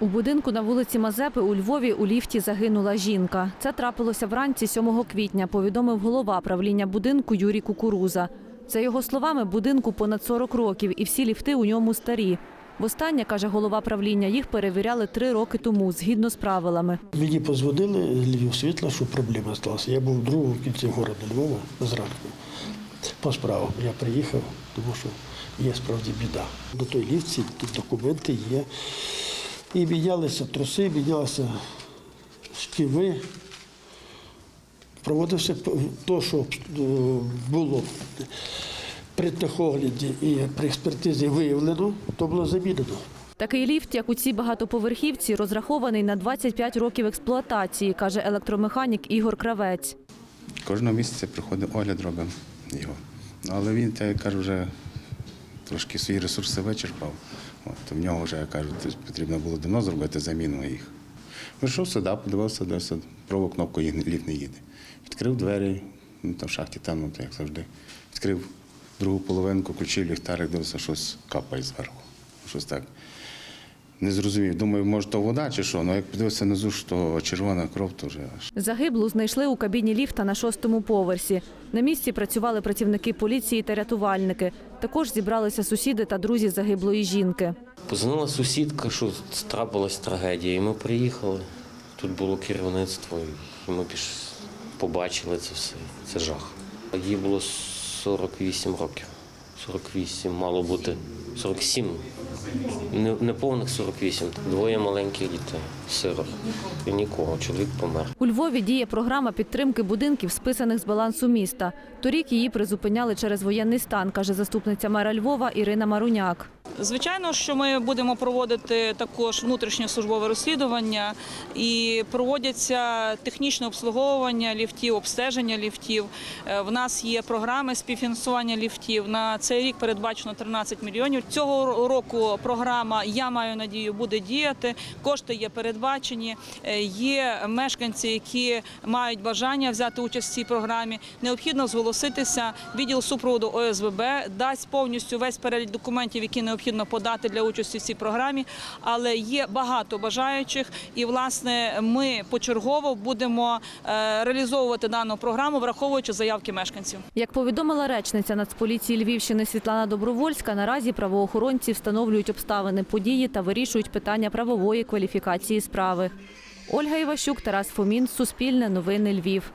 У будинку на вулиці Мазепи у Львові у ліфті загинула жінка. Це трапилося вранці 7 квітня, повідомив голова правління будинку Юрій Кукуруза. За його словами, будинку понад 40 років і всі ліфти у ньому старі. Востаннє, каже голова правління, їх перевіряли три роки тому, згідно з правилами. Мені позвонили Львів світла, що проблема сталася. Я був в другому кінці міста Львова зранку. По справам я приїхав, тому що є справді біда. До той ліфті документи є. І мінялися труси, мінялися шківи. Проводився те, що е, було при техогляді і при експертизі виявлено, то було замінено. Такий ліфт, як у цій багатоповерхівці, розрахований на 25 років експлуатації, каже електромеханік Ігор Кравець. Кожного місяця приходить огляд, робимо його. Ну, Але він, я кажу, вже трошки свої ресурси вичерпав. От, в нього вже, як кажуть, потрібно було давно зробити заміну їх. Прийшов сюди, подивився, дивився, пробував кнопку ліфт не їде. Відкрив двері, ну, там в шахті темно, як завжди. Відкрив другу половинку, включив ліхтарик, дивився, щось капає зверху. Щось так. Не зрозумів. Думаю, може, то вода чи що. Ну як подивився внизу, що червона кров, то вже аж Загиблу знайшли у кабіні ліфта на шостому поверсі. На місці працювали працівники поліції та рятувальники. Також зібралися сусіди та друзі загиблої жінки. Позвонила сусідка, що трапилась трагедія, і ми приїхали. Тут було керівництво, і ми піш... побачили це все. Це жах. Їй було 48 років. 48, мало бути 47. Не, не повних 48. Двоє маленьких дітей, сирот. І нікого, чоловік помер. У Львові діє програма підтримки будинків, списаних з балансу міста. Торік її призупиняли через воєнний стан, каже заступниця мера Львова Ірина Маруняк. Звичайно, що ми будемо проводити також внутрішнє службове розслідування і проводяться технічне обслуговування ліфтів, обстеження ліфтів. Е, В нас є програми співфінансування ліфтів. На цей рік передбачено 13 мільйонів. Цього року програма Я маю надію буде діяти. Кошти є передбачені. Е, Є мешканці, які мають бажання взяти участь в цій програмі. Необхідно зголоситися. Відділ супроводу ОСВБ дасть повністю весь перелік документів, які необхідно подати для участі в цій програмі. Але є багато бажаючих, і власне ми почергово будемо е, реалізовувати дану програму, враховуючи заявки мешканців. Як повідомила речниця Нацполіції Львівщини Світлана Добровольська, наразі правоохоронці встановлюють обставини події та вирішують питання правової кваліфікації справи. Ольга Іващук, Тарас Фомін, Суспільне новини Львів.